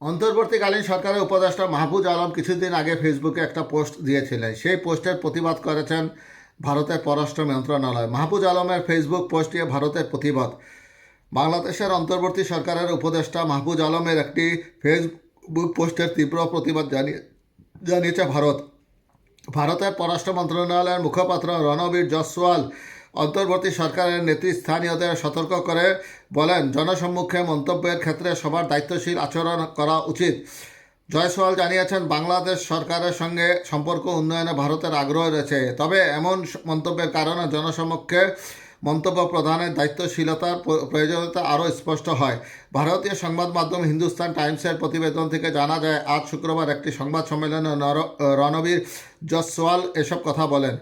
অন্তর্বর্তীকালীন সরকারের উপদেষ্টা মাহফুজ আলম কিছুদিন আগে ফেসবুকে একটা পোস্ট দিয়েছিলেন। সেই পোস্টের প্রতিবাদ করেছেন ভারতের পররাষ্ট্র মন্ত্রণালয়। মাহফুজ আলমের ফেসবুক পোস্টে ভারতের প্রতিবাদ। বাংলাদেশের অন্তর্বর্তী সরকারের উপদেষ্টা মাহফুজ আলমের একটি ফেসবুক পোস্টের তীব্র প্রতিবাদ জানিয়ে জানিয়েছে ভারত। ভারতের পররাষ্ট্র মন্ত্রণালয়ের মুখপাত্র রণবীর জসওয়াল অন্তর্বর্তী সরকারের নেতৃস্থানীয়দের সতর্ক করে বলেন, জনসম্মুখে মন্তব্যের ক্ষেত্রে সবার দায়িত্বশীল আচরণ করা উচিত। জয়সওয়াল জানিয়েছেন, বাংলাদেশ সরকারের সঙ্গে সম্পর্ক উন্নয়নে ভারতের আগ্রহ রয়েছে। তবে এমন মন্তব্যের কারণে জনসমক্ষে মন্তব্য প্রদানের দায়িত্বশীলতার প্রয়োজনীয়তা আরও স্পষ্ট হয়। ভারতীয় সংবাদ মাধ্যম হিন্দুস্তান টাইমসের প্রতিবেদন থেকে জানা যায়, আজ শুক্রবার একটি সংবাদ সম্মেলনে রণবীর জসওয়াল এসব কথা বলেন।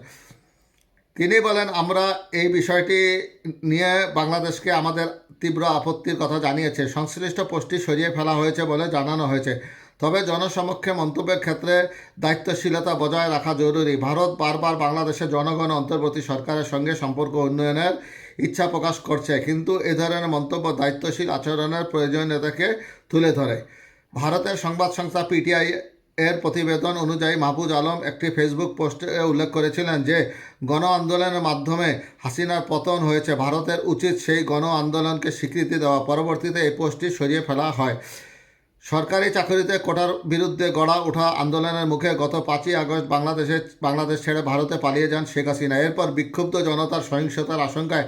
তিনি বলেন, আমরা এই বিষয়টি নিয়ে বাংলাদেশকে আমাদের তীব্র আপত্তির কথা জানিয়েছে। সংশ্লিষ্ট পোস্টটি সরিয়ে ফেলা হয়েছে বলে জানানো হয়েছে। তবে জনসমক্ষে মন্তব্যের ক্ষেত্রে দায়িত্বশীলতা বজায় রাখা জরুরি। ভারত বারবার বাংলাদেশের জনগণ অন্তর্বর্তী সরকারের সঙ্গে সম্পর্ক উন্নয়নের ইচ্ছা প্রকাশ করছে, কিন্তু এ ধরনের মন্তব্য দায়িত্বশীল আচরণের প্রয়োজনীয়তাকে তুলে ধরে। ভারতের সংবাদ সংস্থা পিটিআই এর প্রতিবেদন অনুযায়ী মাহফুজ আলম একটি ফেসবুক পোস্টে উল্লেখ করেছিলেন যে, গণ আন্দোলনের মাধ্যমে হাসিনার পতন হয়েছে। ভারতের উচিত সেই গণ আন্দোলনকে স্বীকৃতি দেওয়া। পরবর্তীতে এই পোস্টটি সরিয়ে ফেলা হয়। সরকারি চাকরিতে কোটার বিরুদ্ধে গড়া ওঠা আন্দোলনের মুখে গত পাঁচই আগস্ট বাংলাদেশে বাংলাদেশ ছেড়ে ভারতে পালিয়ে যান শেখ হাসিনা। এরপর বিক্ষুব্ধ জনতার সহিংসতার আশঙ্কায়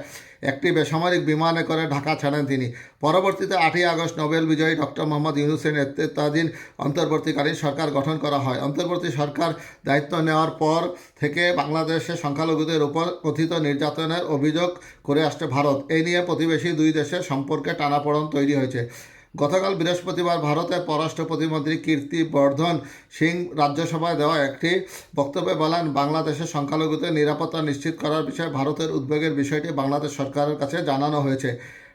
একটি বেসামরিক বিমানে করে ঢাকা ছাড়েন তিনি। পরবর্তীতে আটই আগস্ট নোবেল বিজয়ী ডক্টর মোহাম্মদ ইউনুসের নেতৃত্বাধীন অন্তর্বর্তীকালীন সরকার গঠন করা হয়। অন্তর্বর্তী সরকার দায়িত্ব নেওয়ার পর থেকে বাংলাদেশে সংখ্যালঘুদের উপর কথিত নির্যাতনের অভিযোগ করে আসছে ভারত। এই নিয়ে প্রতিবেশী দুই দেশের সম্পর্কে টানাপোড়ন তৈরি হয়েছে। গতকাল বৃহস্পতিবার ভারতের পররাষ্ট্র প্রতিমন্ত্রী কীর্তি বর্ধন সিং রাজ্যসভায় দেওয়া একটি বক্তব্যে বলেন, বাংলাদেশের সংখ্যালঘুদের নিরাপত্তা নিশ্চিত করার বিষয়ে ভারতের উদ্বেগের বিষয়টি বাংলাদেশ সরকারের কাছে জানানো হয়েছে।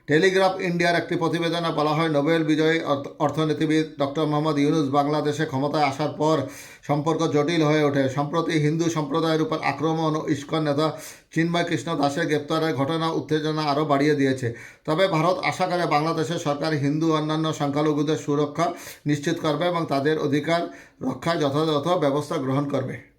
টেলিগ্রাফ ইন্ডিয়ার একটি প্রতিবেদনে বলা হয়, নোবেল বিজয়ী অর্থনীতিবিদ ডক্টর মোহাম্মদ ইউনুস বাংলাদেশে ক্ষমতায় আসার পর সম্পর্ক জটিল হয়ে ওঠে। সম্প্রতি হিন্দু সম্প্রদায়ের উপর আক্রমণ ও ইস্কন নেতা চিন্ময় কৃষ্ণ দাসের গ্রেপ্তারের ঘটনা উত্তেজনা আরও বাড়িয়ে দিয়েছে। তবে ভারত আশা করে বাংলাদেশের সরকার হিন্দু অন্যান্য সংখ্যালঘুদের সুরক্ষা নিশ্চিত করবে এবং তাদের অধিকার রক্ষায় যথাযথ ব্যবস্থা গ্রহণ করবে।